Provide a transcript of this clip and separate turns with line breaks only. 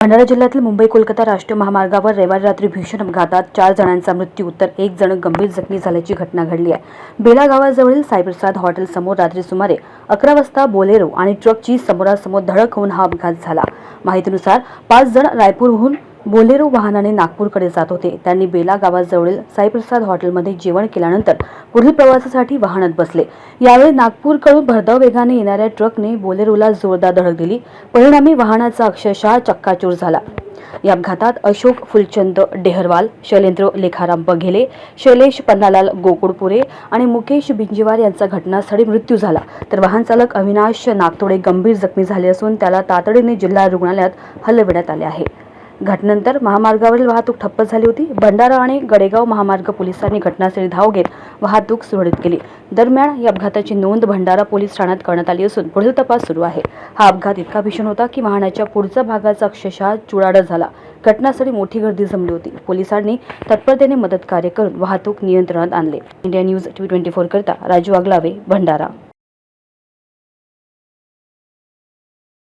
भंडारा जिल्ह्यातील मुंबई कोलकाता राष्ट्रीय महामार्गावर रविवारी रात्री भीषण अपघातात चार जणांचा मृत्यू तर एक जण गंभीर जखमी झाल्याची घटना घडली आहे. बेला गावाजवळील साईप्रसाद हॉटेलसमोर रात्री सुमारे अकरा वाजता बोलेरो आणि ट्रकची समोरासमोर धडक होऊन हा अपघात झाला. माहितीनुसार पाच जण रायपूरहून बोलेरो वाहनाने नागपूरकडे जात होते. त्यांनी बेला गावाजवळील साईप्रसाद हॉटेलमध्ये जेवण केल्यानंतर पुढील प्रवासासाठी वाहनात बसले. यावेळी नागपूरकडून भरधाव वेगाने येणाऱ्या ट्रकने बोलेरोला जोरदार धडक दिली. परिणामी वाहनाचा अक्षरशः चक्काचूर झाला. या अपघातात अशोक फुलचंद डेहरवाल शैलेंद्र लेखाराम बघेले शैलेश पन्नालाल गोकुळपुरे आणि मुकेश बिंजीवार यांचा घटनास्थळी मृत्यू झाला. तर वाहनचालक अविनाश नागतोडे गंभीर जखमी झाले असून त्याला तातडीने जिल्हा रुग्णालयात हलविण्यात आले आहे. घटनेनंतर महामार्गावरील वाहतूक ठप्प झाली होती. भंडारा आणि गडेगाव महामार्ग पोलिसांनी घटनास्थळी धाव घेत वाहतूक सुरळीत केली. दरम्यान या अपघाताची नोंद भंडारा पोलीस ठाण्यात करण्यात आली असून पुढील तपास सुरू आहे. हा अपघात इतका भीषण होता की वाहनाच्या पुढच्या भागाचा अक्षरशः चुडाडा झाला. घटनास्थळी मोठी गर्दी जमली होती. पोलिसांनी तत्परतेने मदत कार्य करून वाहतूक नियंत्रणात आणले. India news T twenty four करता राजू आगलावे भंडारा.